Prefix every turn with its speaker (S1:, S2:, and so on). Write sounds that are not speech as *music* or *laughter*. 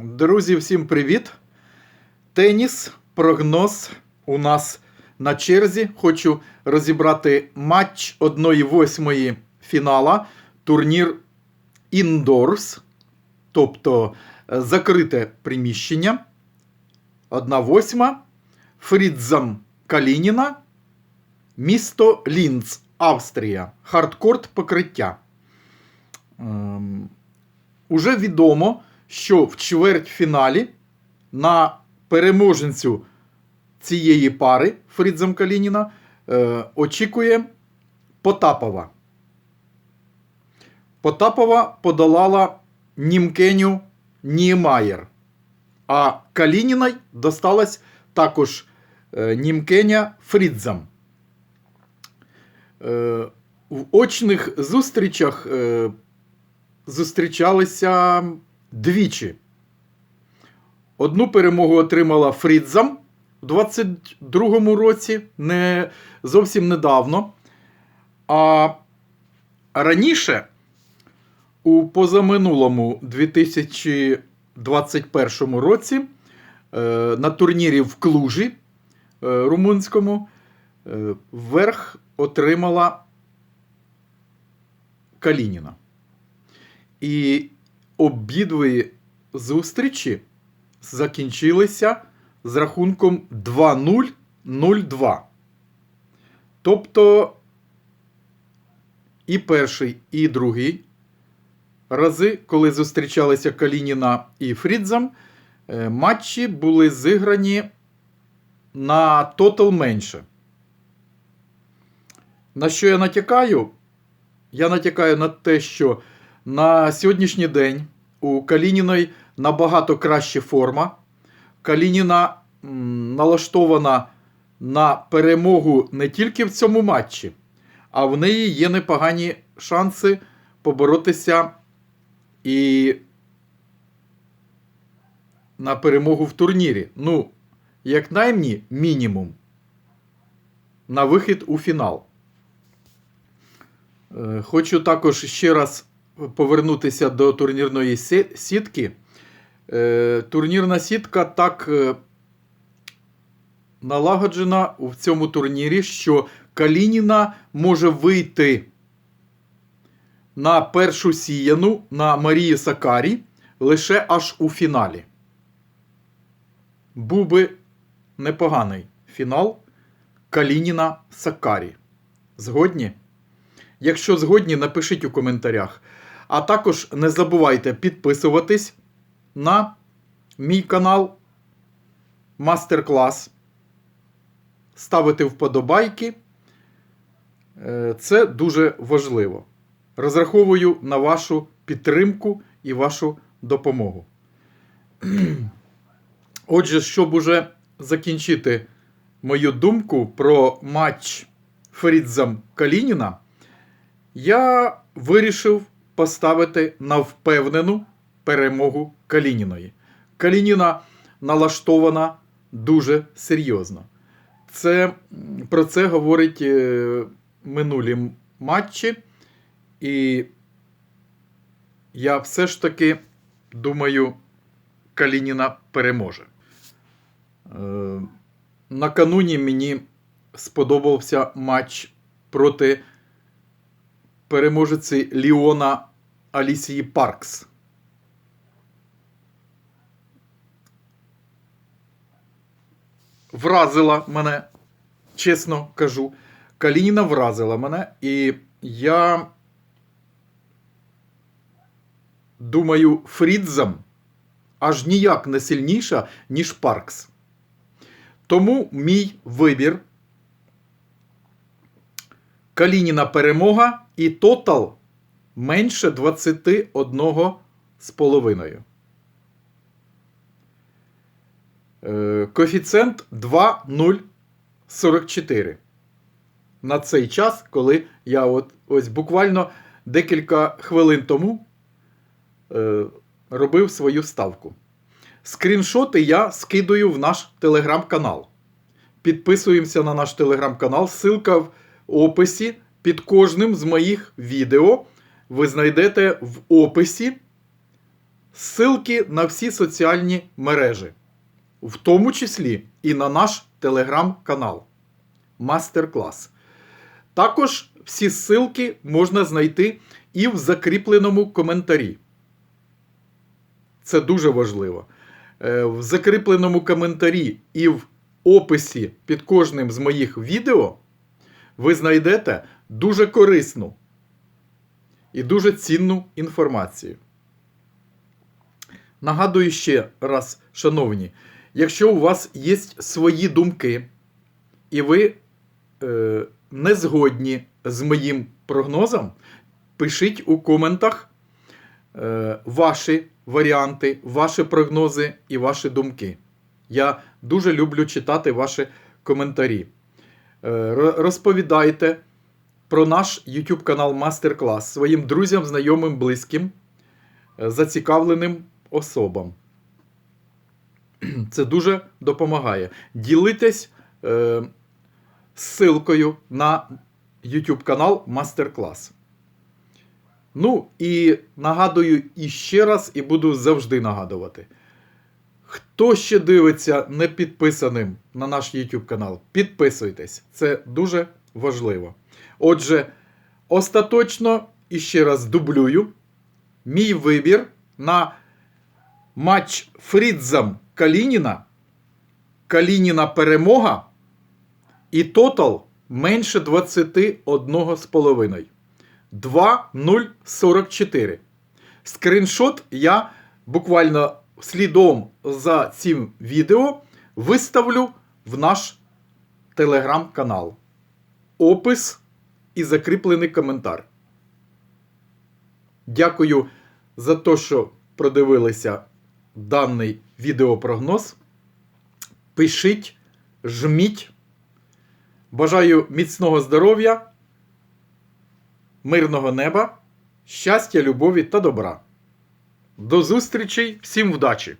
S1: Друзі, всім привіт! Теніс, прогноз у нас на черзі. Хочу розібрати матч 1-8 фінала, турнір Indoors, тобто е, закрите приміщення. 1-8. Фрідзам Калініна, місто Лінц, Австрія. Хардкорт покриття. Ем, Уже відомо, що в чвертьфіналі на переможницю цієї пари Фрідзем Калініна е, очікує Потапова. Потапова подолала Німкеню Ніємаєр. А Калінінай досталась також е, Німкеня Фрідзам. Е, в очних зустрічах зустрічалися двічі. Одну перемогу отримала Фрідзам у 22-му році, не зовсім недавно. А раніше, у позаминулому 2021 році, е, на турнірі в Клужі е, румунському, е, верх отримала Калініна. І обидві зустрічі закінчилися з рахунком 2-0-0-2. Тобто і перший, і другий рази, коли зустрічалися Калініна і Фрідзам, е, матчі були зіграні на тотал менше. На що я натякаю? Я натякаю на те, що на сьогоднішній день у Калініної набагато краща форма. Калініна налаштована на перемогу не тільки в цьому матчі, а в неї є непогані шанси поборотися і на перемогу в турнірі. Ну, як наймні мінімум на вихід у фінал. Е, Хочу також ще раз повернутися до турнірної сітки. Е, Турнірна сітка так е, налагоджена в цьому турнірі, що Калініна може вийти на першу сіяну на Марії Сакарі лише аж у фіналі. Був би непоганий фінал Калініна Сакарі. Згодні? Якщо згодні, напишіть у коментарях. А також не забувайте підписуватись на мій канал Мастер-клас, ставити вподобайки. Е, Це дуже важливо. Розраховую на вашу підтримку і вашу допомогу. *clears throat* Отже, щоб уже закінчити мою думку про матч Фрідзам Калініна, я вирішив поставити на впевнену перемогу Калініної. Калініна налаштована дуже серйозно. Це, про це говорить е, минулі матчі. І я все ж таки думаю, Калініна переможе. Е, накануні мені сподобався матч проти переможеці Ліона Алісії Паркс. Вразила мене, чесно кажу. Калініна вразила мене, і я думаю, Фрідзам аж ніяк не сильніша, ніж Паркс. Тому мій вибір Калініна перемога і тотал менше 21 з половиною. Е, Коефіцієнт 2,044. На цей час, коли я от ось буквально декілька хвилин тому е, робив свою ставку. Скріншоти я скидаю в наш телеграм-канал. Підписуємося на наш телеграм-канал. Ссылка в описі під кожним з моїх відео. Ви знайдете в описі ссылки на всі соціальні мережі, в тому числі і на наш телеграм-канал Мастер-клас. Також всі ссылки можна знайти і в закріпленому коментарі. Це дуже важливо. Е, В закріпленому коментарі і в описі під кожним з моїх відео ви знайдете дуже корисну і дуже цінну інформацію. Нагадую ще раз, шановні, якщо у вас є свої думки, і ви е, не згодні з моїм прогнозом, пишіть у коментах е, ваші варіанти, ваші прогнози і ваші думки. Я дуже люблю читати ваші коментарі. Е, розповідайте про наш YouTube канал Мастер-клас своїм друзям, знайомим, близьким, е, зацікавленим особам. Це дуже допомагає. Ділитесь е, ссылкою на YouTube канал Мастер-клас. Ну і нагадую іще раз, і буду завжди нагадувати. Хто ще дивиться не підписаним на наш YouTube канал, підписуйтесь. Це дуже важливо. Отже, остаточно і ще раз дублюю мій вибір на матч Фрідзам Калініна. Калініна перемога і тотал менше 21,5. 2,044. Скриншот я буквально слідом за цим відео виставлю в наш телеграм-канал. Опис і закріплений коментар. Дякую за те, що продивилися даний відеопрогноз. Пишіть, жміть. Бажаю міцного здоров'я, мирного неба, щастя, любові та добра. До зустрічей, всім вдачі!